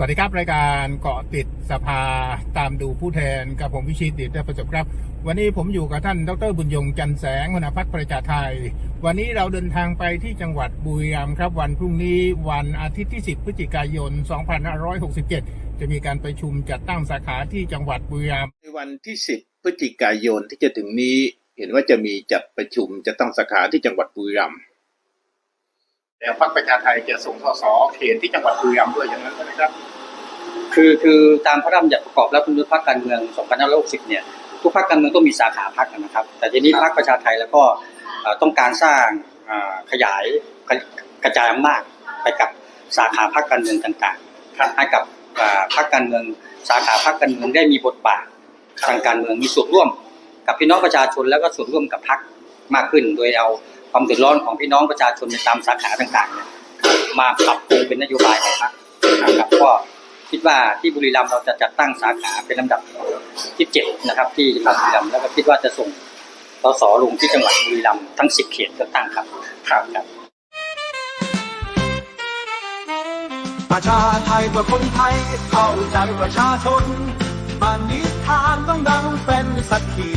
สวัสดีครับ รายการเกาะติดสภาตามดูผู้แทนกับผมพิชิตดิตประสบครับ วันนี้ผมอยู่กับท่านดรบุญยงจันแสงหัวหน้าพักประชาไทย วันนี้เราเดินทางไปที่จังหวัดบุรีรัมย์ครับ วันพรุ่งนี้วันอาทิตย์ที่ 10 พฤศจิกายน 2567 จะมีการประชุมจัดตั้งสาขาที่จังหวัดบุรีรัมย์ในวันที่ 10 พฤศจิกายนที่จะถึงนี้ เห็นว่าจะมีจัดประชุมจะตั้งสาขาที่จังหวัดบุรีรัมย์ แล้วพรรคประชาไทยจะส่งสสเขตที่จังหวัดบุรีรัมย์ด้วยอย่างนั้นใช่ไหมครับ คือคือตามพระราชบัญญัติประกอบรัฐธรรมนูญพรรคการเมือง2560เนี่ยทุกพรรคการเมืองต้องมีสาขาพรรคนะครับ แต่ทีนี้พรรคประชาไทยแล้วก็ต้องการสร้างขยายกระกระจายอำนาจไปกับสาขาพรรคการเมืองต่างๆให้กับพรรคการเมือง สาขาพรรคการเมืองได้มีบทบาททางการเมืองมีส่วนร่วม กับพี่น้องประชาชนแล้วก็ส่วนร่วมกับพรรคมากขึ้น โดยเอา ความเดือดร้อนของพี่น้องประชาชนในตามสาขาต่างๆ มาปรับปรุงเป็นนโยบายของพรรคนะครับก็คิดว่าที่บุรีรัมย์เราจะจัดตั้งสาขาเป็นลำดับที่เจ็ดนะครับ ที่จังหวัดบุรีรัมย์แล้วก็คิดว่าจะส่งสสลงที่จังหวัดบุรีรัมย์ทั้งสิบเขตเลือกตั้งครับครับครับประชาไทยเพื่อคนไทยเข้าใจประชาชนปณิธานต้องดังเป็นสักขี